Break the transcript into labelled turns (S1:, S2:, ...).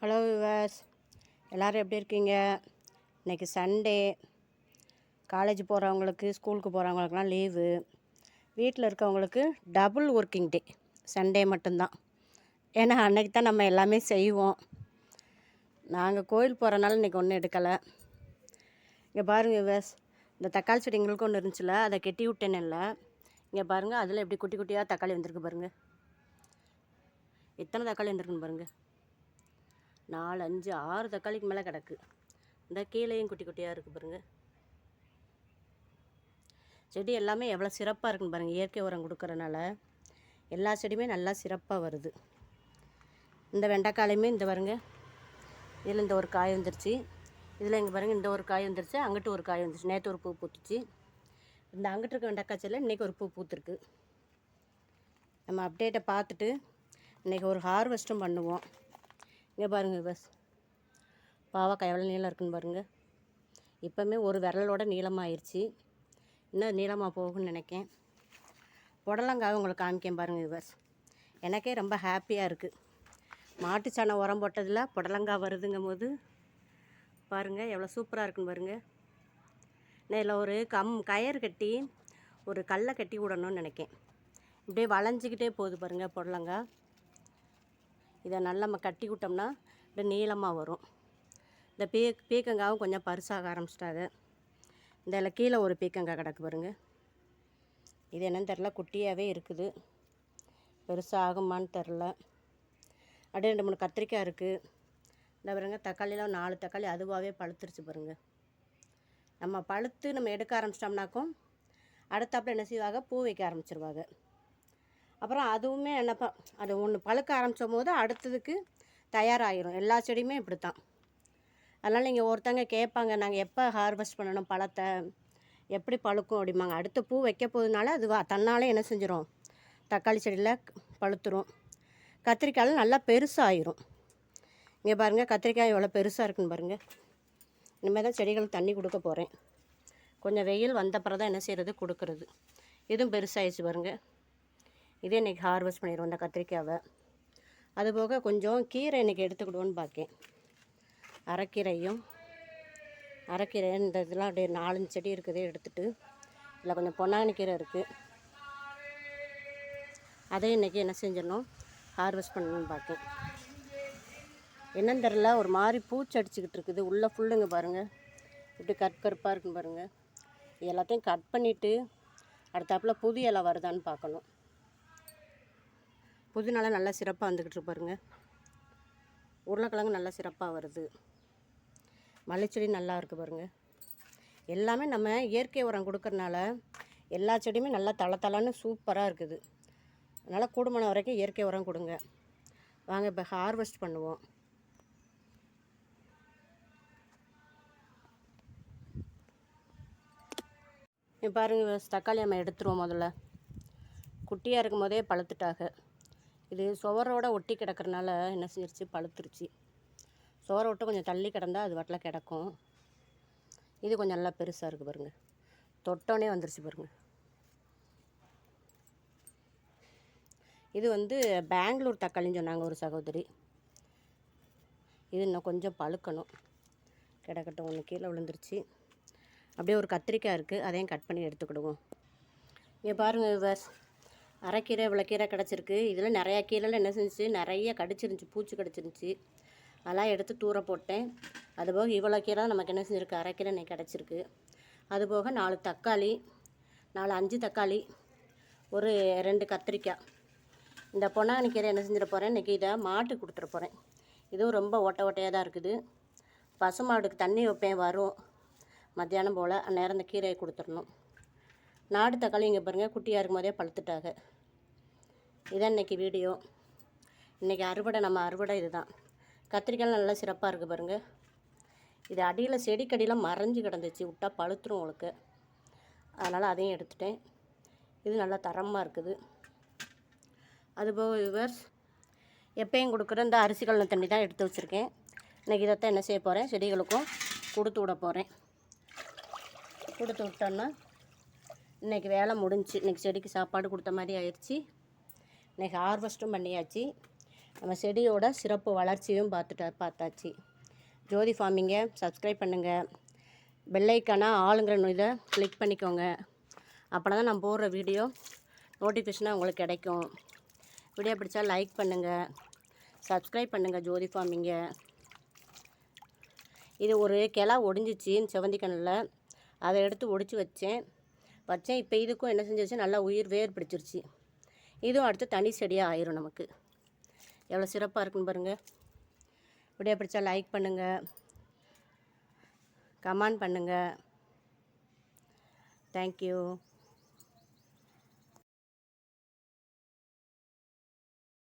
S1: Hello விவாஸ் எல்லோரும் எப்படி இருக்கீங்க? இன்றைக்கி சண்டே காலேஜ் போகிறவங்களுக்கு ஸ்கூலுக்கு போகிறவங்களுக்குலாம் லீவு வீட்டில் இருக்கவங்களுக்கு டபுள் ஒர்க்கிங் டே சண்டே மட்டும்தான். ஏன்னா அன்னைக்கு தான் நம்ம எல்லாமே செய்வோம். நாங்கள் கோயில் போகிறனால இன்றைக்கி ஒன்றும் எடுக்கலை. இங்கே பாருங்கள் விவாஸ் இந்த தக்காளி செடி எங்களுக்கு ஒன்று இருந்துச்சுல அதை கெட்டி விட்டேன்னு இல்லை. இங்கே பாருங்கள் அதில் எப்படி குட்டி குட்டியாக தக்காளி வந்திருக்கு பாருங்கள் எத்தனை தக்காளி வந்திருக்குன்னு பாருங்கள் நாலு அஞ்சு ஆறு தக்காளிக்கு மேலே கிடக்கு. இந்த கீழேயும் குட்டி குட்டியாக இருக்குது பாருங்கள் செடி எல்லாமே எவ்வளோ சிறப்பாக இருக்குன்னு பாருங்கள் இயற்கை உரம் கொடுக்கறனால எல்லா செடியுமே நல்லா சிறப்பாக வருது. இந்த வெண்டைக்காலையுமே இந்த பாருங்க. இதில் இந்த ஒரு காய் வந்துருச்சு. இதில் இங்கே பாருங்கள் இந்த ஒரு காய் வந்துருச்சு. அங்கிட்டு ஒரு காய் வந்துருச்சு. நேற்று ஒரு பூ பூத்துச்சு. இந்த அங்கிட்டு இருக்க வெண்டைக்காய் செடியில் இன்றைக்கி ஒரு பூ பூத்துருக்கு. நம்ம அப்டேட்டை பார்த்துட்டு இன்றைக்கி ஒரு ஹார்வெஸ்ட்டும் பண்ணுவோம். இங்கே பாருங்கள் பஸ் பாவக்காய் எவ்வளோ நீளம் இருக்குன்னு பாருங்கள் இப்போவுமே ஒரு விரலோட நீளமாகிருச்சு இன்னும் நீளமாக போகும்னு நினைக்கேன். புடலங்காய் உங்களுக்கு காமிக்கேன் பாருங்கள் பஸ் எனக்கே ரொம்ப ஹாப்பியாக இருக்குது மாட்டுச்சாணம் உரம் போட்டதில் புடலங்காய் வருதுங்கும் போது பாருங்கள் எவ்வளோ சூப்பராக இருக்குன்னு பாருங்கள் நான் இதில் ஒரு கம் கயிறு கட்டி ஒரு கல்லை கட்டி விடணும்னு நினைக்கேன். இப்படியே வளைஞ்சிக்கிட்டே போகுது பாருங்கள் புடலங்காய். இதை நல்லா நம்ம கட்டி விட்டோம்னா இப்படி நீளமாக வரும். இந்த பீ பீக்கங்காவும் கொஞ்சம் பருசாக ஆரம்பிச்சிட்டாங்க இந்த இதில் கீழே ஒரு பீக்கங்காய் கிடக்கு பாருங்க. இது என்னன்னு தெரில குட்டியாகவே இருக்குது. பெருசாக ஆகுமான்னு தெரில அப்படியே ரெண்டு மூணு கத்திரிக்காய் இருக்குது இந்த பாருங்க தக்காளிலாம் நாலு தக்காளி அதுவாகவே பழுத்துருச்சு பாருங்க. நம்ம பழுத்து நம்ம எடுக்க ஆரம்பிச்சிட்டோம்னாக்கும் அடுத்தாப்புல என்ன செய்வாங்க? பூ வைக்க ஆரம்பிச்சிருவாங்க. அப்புறம் அதுவுமே என்னப்பா அது ஒன்று பழுக்க ஆரம்பிச்சும் போது அடுத்ததுக்கு தயாராகிரும் எல்லா செடியுமே இப்படி தான் அதனால் நீங்கள் ஒருத்தங்க கேட்பாங்க நாங்கள் எப்போ ஹார்வெஸ்ட் பண்ணணும் பழத்தை? எப்படி பழுக்கும்? அப்படிம்பாங்க. அடுத்த பூ வைக்க போகுதுனால அது தன்னாலே என்ன செஞ்சிடும் தக்காளி செடியில் பழுத்துரும். கத்திரிக்காயில் நல்லா பெருசாகிரும் இங்கே பாருங்கள் கத்திரிக்காய் எவ்வளோ பெருசாக இருக்குன்னு பாருங்கள் இனிமேல் தான் செடிகளுக்கு தண்ணி கொடுக்க போகிறேன் கொஞ்சம் வெயில் வந்தப்பறம் தான் என்ன செய்கிறது கொடுக்கறது. இதுவும் பெருசாகிடுச்சு பாருங்கள் இதே இன்றைக்கி ஹார்வெஸ்ட் பண்ணிடுவோம் இந்த கத்திரிக்காவை. அதுபோக கொஞ்சம் கீரை இன்றைக்கி எடுத்துக்கிடுவோன்னு பார்க்கேன் அரைக்கீரையும் அரைக்கீரை இந்த இதெல்லாம் அப்படியே நாலஞ்சு செடி இருக்குது எடுத்துகிட்டு இதில் கொஞ்சம் பொன்னாங்கண்ணி கீரை இருக்குது அதையும் இன்றைக்கி என்ன செஞ்சிடணும்? ஹார்வெஸ்ட் பண்ணணும்னு பார்க்கேன் என்னன்னு தெரில ஒரு மாதிரி பூச்சி அடிச்சுக்கிட்டு இருக்குது. உள்ளே ஃபுல்லுங்க பாருங்கள் இப்படி கற்கருப்பாக இருக்குன்னு பாருங்கள் இது எல்லாத்தையும் கட் பண்ணிவிட்டு அடுத்தாப்புல புது இலை வருதான்னு பார்க்கணும். புதினாலாம் நல்லா சிறப்பாக வந்துக்கிட்டு பாருங்க. உருளைக்கிழங்கு நல்லா சிறப்பாக வருது. மல்லிச்செடி நல்லா இருக்குது பாருங்கள் எல்லாமே நம்ம இயற்கை உரம் கொடுக்கறனால எல்லா செடியுமே நல்லா தள தளன்னு சூப்பராக இருக்குது. அதனால் கூடுமான வரைக்கும் இயற்கை உரம் கொடுங்க. வாங்க இப்போ ஹார்வெஸ்ட் பண்ணுவோம். இப்போ தக்காளி நம்ம எடுத்துருவோம் முதல்ல. குட்டியாக இருக்கும் போதே பழுத்துட்டாக. இது சுவரோட ஒட்டி கிடக்கிறனால என்ன செஞ்சிருச்சு? பழுத்துருச்சு. சுவரை விட்டு கொஞ்சம் தள்ளி கிடந்தா அது வாட்டில் கிடக்கும். இது கொஞ்சம் நல்லா பெருசாக இருக்குது பாருங்கள் தொட்டோன்னே வந்துருச்சு பாருங்கள் இது வந்து பெங்களூர் தக்காளின்னு சொன்னாங்க ஒரு சகோதரி. இது இன்னும் கொஞ்சம் பழுக்கணும். கிடக்கட்டும். ஒன்று கீழே விழுந்துருச்சு. அப்படியே ஒரு கத்திரிக்காய் இருக்குது அதையும் கட் பண்ணி எடுத்துக்கிடுவோம். இங்கே பாருங்கள் விவர்ஸ். அரைக்கீரை இவ்வளோ கீரை கிடச்சிருக்கு. இதில் நிறையா கீரைலாம் என்ன செஞ்சிச்சு? நிறைய கடிச்சிருந்துச்சி பூச்சி கடிச்சிருந்துச்சி. அதெல்லாம் எடுத்து தூர போட்டேன். அதுபோக இவ்வளோ கீரை நமக்கு என்ன செஞ்சுருக்கு? அரைக்கீரை இன்னைக்கு கிடச்சிருக்கு. அதுபோக நாலு தக்காளி நாலு அஞ்சு தக்காளி ஒரு ரெண்டு கத்திரிக்காய். இந்த பொன்னாங்கண்ணி கீரை என்ன செஞ்சிட போகிறேன் இன்றைக்கி இதை மாட்டுக்கு கொடுத்துட போகிறேன் இதுவும் ரொம்ப ஓட்டை ஓட்டையாக தான் இருக்குது. பசுமாடுக்கு தண்ணி வைப்பேன் வரும். மத்தியானம் போல் அந்நேரம் இந்த கீரையை கொடுத்துடணும். நாடு தக்காளி இங்கே பாருங்கள் குட்டியாக இருக்கும் போதே பழுத்துட்டாங்க இதான் இன்றைக்கி வீடியோ. இன்றைக்கி அறுவடை நம்ம அறுவடை இதுதான். கத்திரிக்காய் நல்லா சிறப்பாக இருக்குது பாருங்கள் இது அடியில் செடிக்கடியில் மறைஞ்சு கிடந்துச்சு. விட்டா பழுத்துரும் உங்களுக்கு. அதனால் அதையும் எடுத்துட்டேன். இது நல்லா தரமாக இருக்குது. அதுபோக விவர்ஸ் எப்பயும் கொடுக்குற இந்த அரிசி கலந்த தண்ணி தான் எடுத்து வச்சுருக்கேன். இன்றைக்கி இதைத்தான் என்ன செய்ய போகிறேன் செடிகளுக்கும் கொடுத்து விட போகிறேன் கொடுத்து விட்டோன்னா இன்றைக்கி வேலை முடிஞ்சு. இன்றைக்கி செடிக்கு சாப்பாடு கொடுத்த மாதிரி ஆயிடுச்சு. இன்றைக்கி ஹார்வெஸ்ட்டும் பண்ணியாச்சு. நம்ம செடியோட சிறப்பு வளர்ச்சியும் பார்த்துட்டா பார்த்தாச்சு. ஜோதி ஃபார்மிங்கை சப்ஸ்கிரைப் பண்ணுங்கள் பெல்லைக்கான ஆளுங்கிற இதை கிளிக் பண்ணிக்கோங்க. அப்போ தான் நான் போடுற வீடியோ நோட்டிஃபிகேஷனாக உங்களுக்கு கிடைக்கும். வீடியோ பிடிச்சா லைக் பண்ணுங்கள் சப்ஸ்கிரைப் பண்ணுங்கள் ஜோதி ஃபார்மிங்கை இது ஒரு கிளா ஒடிஞ்சிச்சு செவந்தி கண்ணில். அதை எடுத்து ஒடிச்சு வச்சேன். வச்சேன். இப்போ இதுக்கும் என்ன செஞ்சிருச்சு நல்லா உயிர் வேர் பிடிச்சிருச்சு. இதுவும் அடுத்து தனி செடியாக ஆயிரும் நமக்கு. எவ்வளோ சிறப்பாக இருக்குன்னு பாருங்கள் வீடியோ பிடிச்சா லைக் பண்ணுங்கள் கமெண்ட் பண்ணுங்கள் தேங்க்யூ